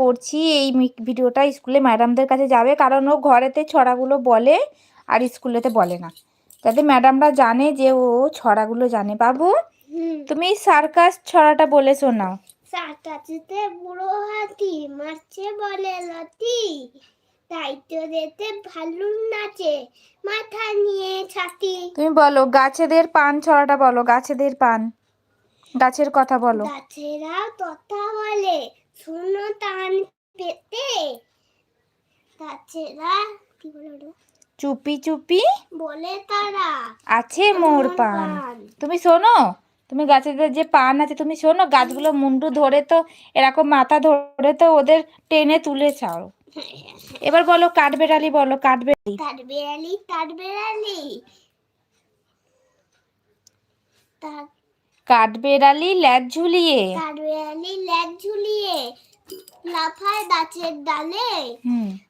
করছি এই ভিডিওটা স্কুলে ম্যাডামদের কাছে যাবে। কারণ ও ঘরেতে ছড়াগুলো বলে আর স্কুলেতে বলে না। যাতে ম্যাডামরা জানে যে ও ছড়াগুলো জানে। বাবু তুমি সার্কাস ছড়াটা বলে শোনাও। বুড়ো হাতি মারছে বলে লতি। দায়িত্ব দিতে ভালু নাচে মাথা নিয়ে ছাতি। তুমি বলো গাছেদের পান ছড়াটা বলো গাছেদের পান। গাছের কথা বলো। গাছেরা তথা বলে শুনো টান পেতে গাছেরা কি বলে চুপি চুপি? বলে তারা। আছে মোর পান। তুমি শোনো তুমি গাছেদের যে পান আছে তুমি শোনো গাছগুলো মুন্ডু ধরে তো এরকম মাথা ধরে তো ওদের টেনে তুলে ছাড়ো। এবার বলো কাঠবেড়ালি বলো কাঠবেড়ালি কাঠ বেড়ালি কাঠ বেড়ালি। তার কাঠবেড়ালি ল্যাজ ঝুলিয়ে। কাঠ বেড়ালি ল্যাজ ঝুলিয়ে। লাফায় গাছের ডালে।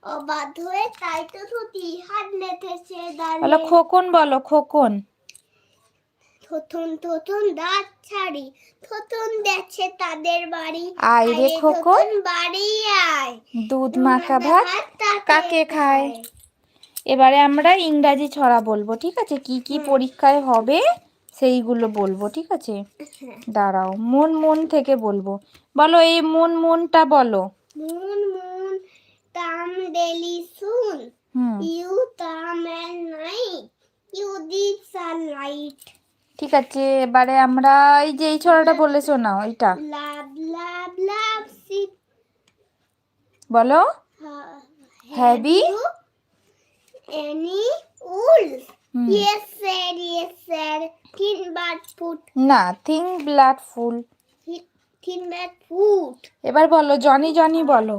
ও বাধ্য হয়ে তাই তো ধুতি হাত নেতেছে বলো ডালে খোকন বলো খোকন। থথন থথন দাঁত ছাড়ি থথন দেখছে তাদের বাড়ি। আয় রে খোকন। বাড়ি আয়। দুধ মাখা ভাত কাকে খায়। এবারে আমরা ইংরাজি ছড়া বলব ঠিক আছে? কি কি পরীক্ষায় হবে? সেইগুলো বলব ঠিক আছে? হ্যাঁ। দাঁড়াও মন মন থেকে বলব। বলো এই মন মনটা বলো। Moon moon come daily soon you come and night you the sunlight ঠিক আছে এবারে আমরা এই যে এই ছড়াটা বলে শোনাও এটা লাভ লাভ লাভ সিট বলো। Have you any wool hmm. Yes sir yes sir তিন বার ফুট নাথিং ব্লাড ফুল তিন বার ফুট এবার বলো জনি জনি বলো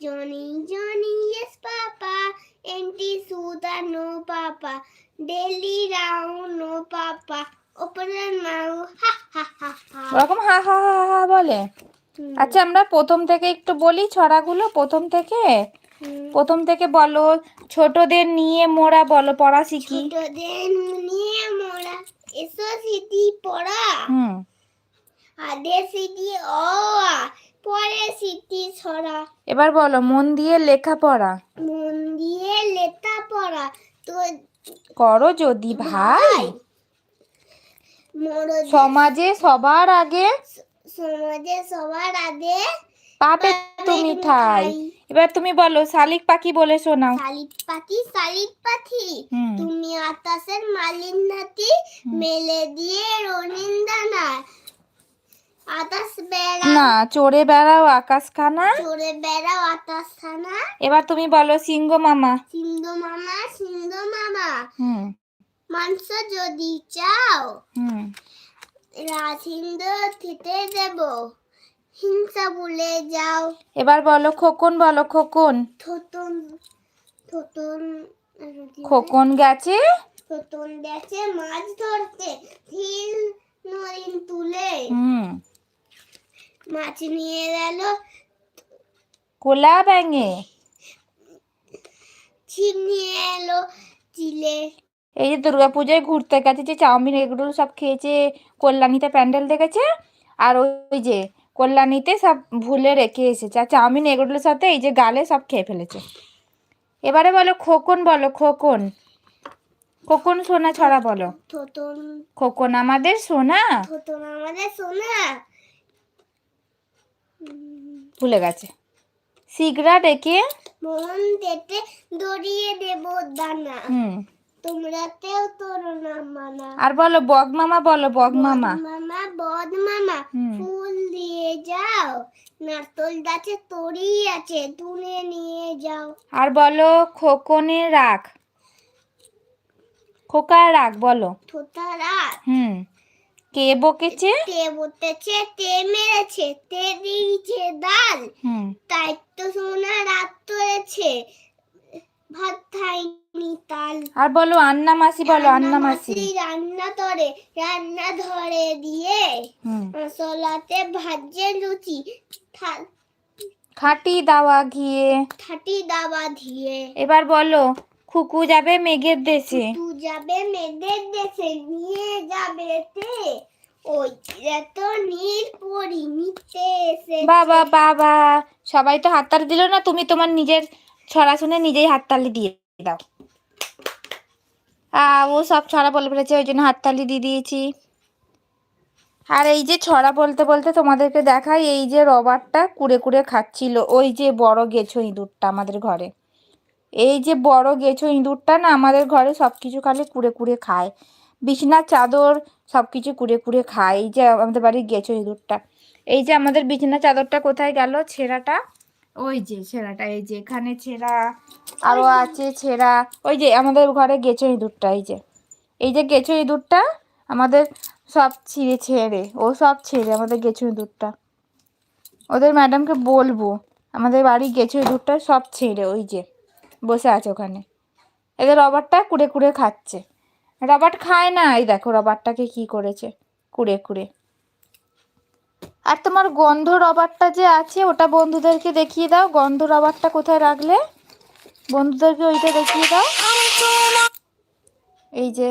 Johnny, Johnny, yes, Papa. Auntie Suda, no, Papa. Daily round, no, Papa. Open your mouth, ha, ha, ha, ha. ওরকম হা হা হা হা বলে আচ্ছা আমরা প্রথম থেকে একটু বলি ছড়াগুলো প্রথম থেকে। প্রথম থেকে বলো ছোটদের নিয়ে মোরা বলো পড়া শিখি। ছোটদের নিয়ে মোরা এসো সিটি পড়া। হুম। আদে সিটি অ পরে সিটি ছড়া এবার বলো মন দিয়ে লেখা পড়া। মন দিয়ে লেখা পড়া তো করো যদি ভাই। সমাজে সবার আগে সমাজে সবার আগে পাবে তুমি ঠাই এবার তুমি বলো শালিক পাখি বলে শোনাও। শালিক পাখি শালিক পাখি। তুমি আকাশের মালিন নাতি মেলে দিয়ে রঙিন দানা আকাশ বেড়া না চড়ে বেড়াও আকাশ খানা চড়ে বেড়াও আকাশ থানা এবার তুমি বলো সিংহ মামা। সিন্ধু মামা সিংহ মামা। হুম। মাংস যদি চাও হুম। রাজহিন্দ খেতে দেব। হিংসা ভুলে যাও। এবার বলো খোকন বলো খোকন। থতন থতন খোকন গেছে? থতন গেছে মাছ ধরতে ঢিল নরিন তুলে। হুম। মাছ নিয়ে গেল। কোলা ব্যাঙে? ছিপ নিয়ে এলো চিলে। এই যে দুর্গাপূজায় ঘুরতে গেছে যে চাউমিন এগুলো সব খেয়েছে কল্যাণীতে প্যান্ডেল দেখেছে আর ওই যে কল্যাণীতে সব ভুলে রেখে এসেছে। আর চাউমিন এগুলোর সাথে এই যে গালে সব খেয়ে ফেলেছে। এবারে বলো খোকন বলো খোকন। খোকন সোনা ছড়া বলো। খোকন আমাদের সোনা? আমাদের সোনা। ভুলে গেছে। সিগড়া ডেকে মন দড়িয়ে দেব দানা। হুম। তোমরা তোর না মানা আর বলো বগ মামা বলো বগ মামা। মামা বদ মামা ফুল দিয়ে যাও নারতল গাছে তরি আছে তুলে নিয়ে যাও। আর বলো খোকনে রাখ। খোকা রাখ বলো। থোতারা হুম। কে বকেছে? তে বতেছে তে মেরেছে? তে দিয়েছে ডাল? হুম। তাই তো সোনা রাত ধরেছে। ভাত খাইনি। তাল আর বলো আন্না মাসি বলো আন্না মাসি। রান্না করে রান্না ধরে দিয়ে মশলাতে ভাজে লুচি। খাটি দাওয়া ঘিয়ে। থাটি দাবা দিয়ে। এবার বলো খুকু যাবে মেঘের দেশে? তু যাবে মেয়েদের দেশে নিয়ে যাবে তে। ওই তো নীল পরি নিতে এসে বাবা বাবা সবাই তো হাততালি দিল না তুমি তোমার নিজের ছড়া শুনে নিজেই হাততালি দিয়ে দাও। ও সব ছড়া বলে ফেলেছে, ওই জন্য হাততালি দিয়ে দিয়েছি। আর এই যে ছড়া বলতে বলতে তোমাদেরকে দেখাই, এই যে রবারটা কুড়ে কুড়ে খাচ্ছিল, ওই যে বড় গেছো ইঁদুরটা আমাদের ঘরে। এই যে বড় গেছো ইঁদুরটা না, আমাদের ঘরে সব কিছু খালি কুড়ে কুড়ে খায়। বিছনার চাদর সব কিছু কুড়ে কুড়ে খায়, এই যে আমাদের বাড়ির গেছো ইঁদুরটা। এই যে আমাদের বিছানার চাদরটা কোথায় গেল? ছেঁড়াটা ওই যে ছেঁড়াটা এই যে এখানে ছেঁড়া আরও আছে ছেঁড়া ওই যে আমাদের ঘরে গেছো ইঁদুরটা এই যে। এই যে গেছো ইঁদুরটা আমাদের সব ছিঁড়ে ছেড়ে ও সব ছেড়ে আমাদের গেছো ইঁদুরটা। ওদের ম্যাডামকে বলব আমাদের বাড়ি গেছো ইঁদুরটা সব ছেড়ে ওই যে বসে আছে ওখানে। এদের রবারটা কুড়ে কুড়ে খাচ্ছে। রবার্ট খায় না এই দেখো রবারটাকে কি করেছে কুড়ে কুড়ে। আর তোমার গন্ধ রবারটা যে আছে, ওটা বন্ধুদেরকে দেখিয়ে দাও। গন্ধ রবারটা কোথায় রাখলে? বন্ধুদেরকে ওইটা দেখিয়ে দাও। এই যে